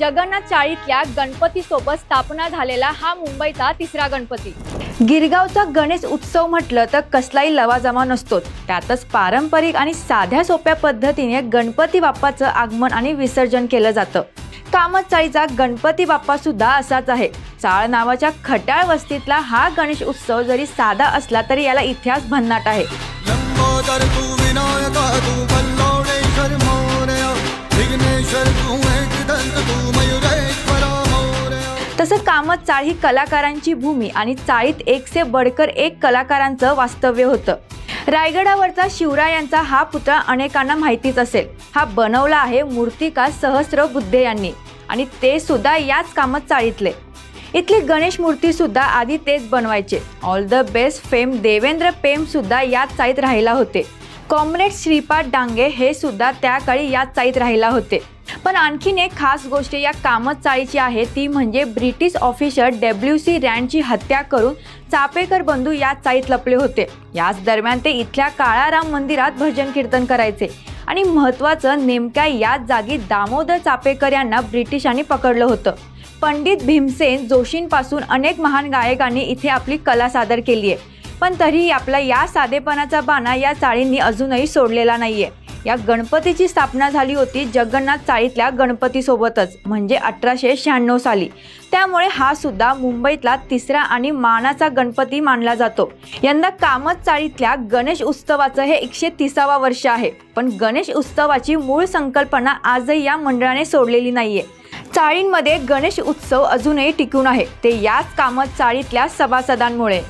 जगन्नाथ चाळीतल्या गणपतीसोबत स्थापना झालेला हा मुंबईचा तिसरा गणपती. गिरगावचा गणेश उत्सव म्हटलं तर कसलाही लवाजमा नसतो त्यातच पारंपरिक आणि साध्या सोप्या पद्धतीने गणपती बाप्पाचं आगमन आणि विसर्जन केलं जातं. कामत चाळीचा गणपती बाप्पा सुद्धा असाच आहे. चाळ नावाच्या खट्याळ वस्तीतला हा गणेश उत्सव जरी साधा असला तरी याला इतिहास भन्नाट आहे. तसं कामत चाळ ही कलाकारांची भूमी आणि चाळीत एक से बडकर एक कलाकारांचं वास्तव्य होतं. रायगडावरचा शिवरायांचा हा पुतळा अनेकांना माहितीच असेल. हा बनवला आहे मूर्तिकार सहस्र बुद्धे यांनी आणि ते सुद्धा याच कामत चाळीतले. इथली गणेश मूर्ती सुद्धा आधी तेच बनवायचे. All the best fame Devendra पेम सुद्धा याच चाळीत राहिला होते. कॉम्रेड श्रीपाद डांगे हे सुद्धा त्या काळी याच चाळीत राहिला होते. पण आणखीन एक खास गोष्ट या कामत चाळीची आहे ती म्हणजे ब्रिटिश ऑफिसर डब्ल्यू सी रँडची हत्या करून चापेकर बंधू याच चाळीत लपले होते. याच दरम्यान ते इथल्या काळाराम मंदिरात भजन कीर्तन करायचे आणि महत्त्वाचं नेमक्या याच जागी दामोदर चापेकर यांना ब्रिटिशांनी पकडलं होतं. पंडित भीमसेन जोशींपासून अनेक महान गायकांनी इथे आपली कला सादर केली आहे पण तरीही आपला या साधेपणाचा बाणा या चाळींनी अजूनही सोडलेला नाही आहे या गणपतीची स्थापना झाली होती जगन्नाथ चाळीतल्या गणपतीसोबतच म्हणजे अठराशे शहाण्णव साली. त्यामुळे हा सुद्धा मुंबईतला तिसरा आणि मानाचा गणपती मानला जातो. यंदा कामत चाळीतल्या गणेश उत्सवाचं हे एकशे तिसावा वर्ष आहे. पण गणेश उत्सवाची मूळ संकल्पना आजही या मंडळाने सोडलेली नाहीये. चाळींमध्ये गणेश उत्सव अजूनही टिकून आहे. ते याच कामत चाळीतल्या सभासदांमुळे.